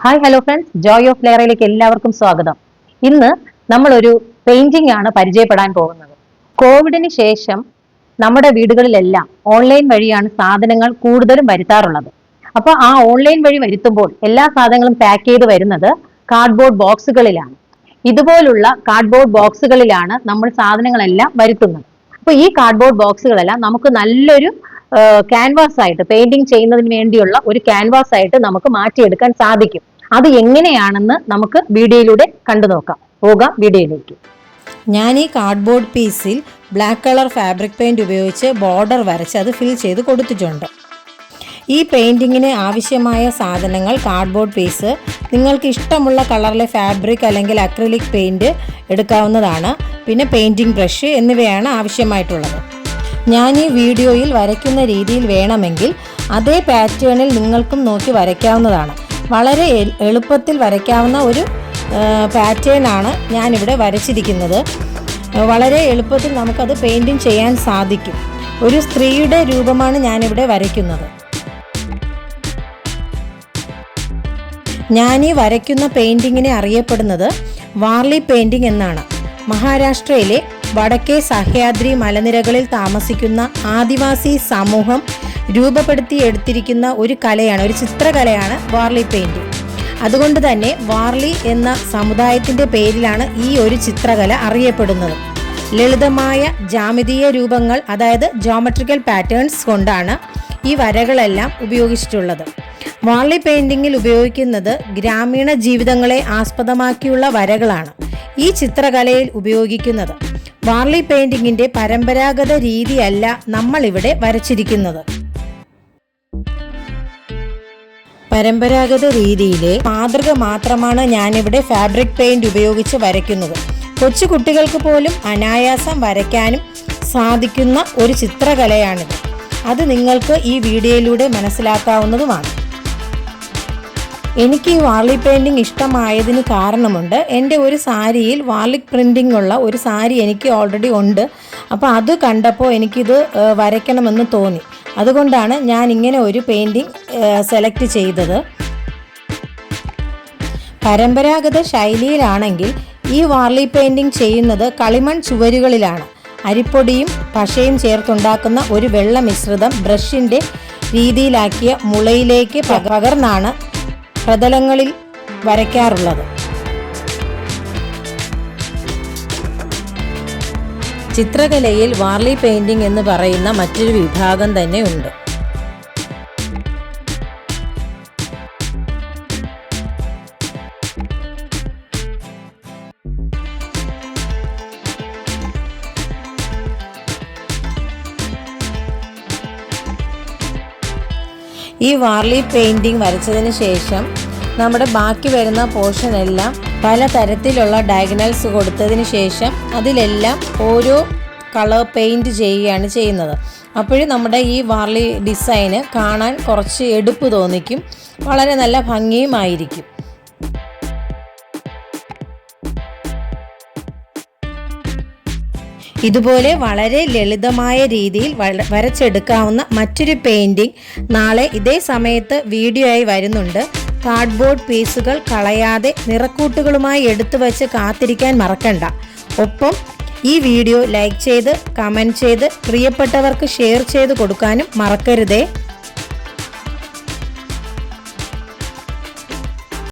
Hi hello friends joy of ലെയറയിലേക്ക് എല്ലാവർക്കും സ്വാഗതം. ഇന്ന് നമ്മളൊരു പെയിന്റിംഗ് ആണ് പരിചയപ്പെടാൻ പോകുന്നത്. കോവിഡിന് ശേഷം നമ്മുടെ വീടുകളിലെല്ലാം ഓൺലൈൻ വഴിയാണ് സാധനങ്ങൾ കൂടുതലും വരുത്താറുള്ളത്. അപ്പൊ ആ ഓൺലൈൻ വഴി വരുത്തുമ്പോൾ എല്ലാ സാധനങ്ങളും പാക്ക് ചെയ്ത് വരുന്നത് കാർഡ്ബോർഡ് ബോക്സുകളിലാണ് ഇതുപോലുള്ള കാർഡ്ബോർഡ് ബോക്സുകളിലാണ് നമ്മൾ സാധനങ്ങളെല്ലാം വരുത്തുന്നത്. അപ്പൊ ഈ കാർഡ്ബോർഡ് ബോക്സുകളെല്ലാം നമുക്ക് നല്ലൊരു ക്യാൻവാസ് ആയിട്ട് പെയിന്റിംഗ് ചെയ്യുന്നതിന് വേണ്ടിയുള്ള ഒരു ക്യാൻവാസ് ആയിട്ട് നമുക്ക് മാറ്റിയെടുക്കാൻ സാധിക്കും. അത് എങ്ങനെയാണെന്ന് നമുക്ക് വീഡിയോയിലൂടെ കണ്ടു നോക്കാം. പോകാം വീഡിയോയിലേക്ക്. ഞാൻ ഈ കാർഡ്ബോർഡ് പീസിൽ ബ്ലാക്ക് കളർ ഫാബ്രിക് പെയിന്റ് ഉപയോഗിച്ച് ബോർഡർ വരച്ച് അത് ഫിൽ ചെയ്ത് കൊടുത്തിട്ടുണ്ട്. ഈ പെയിന്റിങ്ങിന് ആവശ്യമായ സാധനങ്ങൾ കാർഡ്ബോർഡ് പീസ് നിങ്ങൾക്ക് ഇഷ്ടമുള്ള കളറിലെ ഫാബ്രിക് അല്ലെങ്കിൽ അക്രിലിക് പെയിന്റ് എടുക്കാവുന്നതാണ്. പിന്നെ പെയിന്റിംഗ് ബ്രഷ് എന്നിവയാണ് ആവശ്യമായിട്ടുള്ളത്. ഞാൻ ഈ വീഡിയോയിൽ വരയ്ക്കുന്ന രീതിയിൽ വേണമെങ്കിൽ അതേ പാറ്റേണിൽ നിങ്ങൾക്കും നോക്കി വരയ്ക്കാവുന്നതാണ്. വളരെ എളുപ്പത്തിൽ വരയ്ക്കാവുന്ന ഒരു പാറ്റേൺ ആണ് ഞാനിവിടെ വരച്ചിരിക്കുന്നത്. വളരെ എളുപ്പത്തിൽ നമുക്കത് പെയിന്റിങ് ചെയ്യാൻ സാധിക്കും. ഒരു സ്ത്രീയുടെ രൂപമാണ് ഞാനിവിടെ വരയ്ക്കുന്നത്. ഈ വരയ്ക്കുന്ന പെയിന്റിങ്ങിനെ അറിയപ്പെടുന്നത് വാർലി പെയിന്റിംഗ് എന്നാണ്. മഹാരാഷ്ട്രയിലെ വടക്കേ സഹ്യാദ്രി മലനിരകളിൽ താമസിക്കുന്ന ആദിവാസി സമൂഹം രൂപപ്പെടുത്തിയെടുത്തിരിക്കുന്ന ഒരു കലയാണ് ഒരു ചിത്രകലയാണ് വാർലി പെയിന്റിംഗ് അതുകൊണ്ട് തന്നെ വാർലി എന്ന സമുദായത്തിന്റെ പേരിലാണ് ഈ ഒരു ചിത്രകല അറിയപ്പെടുന്നത്. ലളിതമായ ജാമിതീയ രൂപങ്ങൾ അതായത് ജോമെട്രിക്കൽ പാറ്റേൺസ് കൊണ്ടാണ് ഈ വരകളെല്ലാം ഉപയോഗിച്ചിട്ടുള്ളത്. വാർലി പെയിന്റിങ്ങിൽ ഉപയോഗിക്കുന്നത് ഗ്രാമീണ ജീവിതങ്ങളെ ആസ്പദമാക്കിയുള്ള വരകളാണ്. ഈ ചിത്രകലയിൽ ഉപയോഗിക്കുന്നത്. വാർലി പെയിന്റിങ്ങിന്റെ പരമ്പരാഗത രീതിയല്ല നമ്മൾ ഇവിടെ വരച്ചിരിക്കുന്നത്. പരമ്പരാഗത രീതിയിലെ മാതൃക മാത്രമാണ് ഞാനിവിടെ ഫാബ്രിക് പെയിന്റ് ഉപയോഗിച്ച് വരയ്ക്കുന്നത്. കൊച്ചു കുട്ടികൾക്ക് പോലും അനായാസം വരയ്ക്കാനും സാധിക്കുന്ന ഒരു ചിത്രകലയാണിത്. അത് നിങ്ങൾക്ക് ഈ വീഡിയോയിലൂടെ മനസ്സിലാക്കാവുന്നതുമാണ്. എനിക്ക് ഈ വാർലി പെയിന്റിങ് ഇഷ്ടമായതിന് കാരണമുണ്ട്. എന്റെ ഒരു സാരിയിൽ വാർലിക് പ്രിന്റിംഗ് ഉള്ള ഒരു സാരി എനിക്ക് ഓൾറെഡി ഉണ്ട്. അപ്പോൾ അത് കണ്ടപ്പോൾ എനിക്കിത് വരയ്ക്കണമെന്ന് തോന്നി. അതുകൊണ്ടാണ് ഞാൻ ഇങ്ങനെ ഒരു പെയിന്റിങ് സെലക്ട് ചെയ്തത്. പരമ്പരാഗത ശൈലിയിലാണെങ്കിൽ ഈ വാർലി പെയിന്റിംഗ് ചെയ്യുന്നത് കളിമൺ ചുവരുകളിലാണ്. അരിപ്പൊടിയും പശയും ചേർത്തുണ്ടാക്കുന്ന ഒരു വെള്ള മിശ്രിതം ബ്രഷിന്റെ രീതിയിലാക്കിയ മുളയിലേക്ക് പകർന്നാണ് പ്രതലങ്ങളിൽ വരയ്ക്കാറുള്ളത്. ചിത്രകലയിൽ വാർലി പെയിന്റിംഗ് എന്ന് പറയുന്ന മറ്റൊരു വിഭാഗം തന്നെ ഉണ്ട്. ഈ വാർലി പെയിന്റിങ് വരച്ചതിന് ശേഷം നമ്മുടെ ബാക്കി വരുന്ന പോർഷൻ എല്ലാം പല തരത്തിലുള്ള ഡയഗ്നൽസ് കൊടുത്തതിന് ശേഷം അതിലെല്ലാം ഓരോ കളർ പെയിന്റ് ചെയ്യുകയാണ് ചെയ്യുന്നത്. അപ്പോഴും നമ്മുടെ ഈ വാർലി ഡിസൈന് കാണാൻ കുറച്ച് എടുപ്പ് തോന്നിക്കും. വളരെ നല്ല ഭംഗിയുമായിരിക്കും ഇതുപോലെ വളരെ ലളിതമായ രീതിയിൽ വരച്ചെടുക്കാവുന്ന മറ്റൊരു പെയിന്റിംഗ് നാളെ ഇതേ സമയത്ത് വീഡിയോ ആയി വരുന്നുണ്ട്. കാർഡ്ബോർഡ് പീസുകൾ കളയാതെ നിറക്കൂട്ടുകളുമായി എടുത്തു വച്ച് കാത്തിരിക്കാൻ മറക്കണ്ട. ഒപ്പം ഈ വീഡിയോ ലൈക്ക് ചെയ്ത് കമന്റ് ചെയ്ത് പ്രിയപ്പെട്ടവർക്ക് ഷെയർ ചെയ്ത് കൊടുക്കാനും മറക്കരുതേ.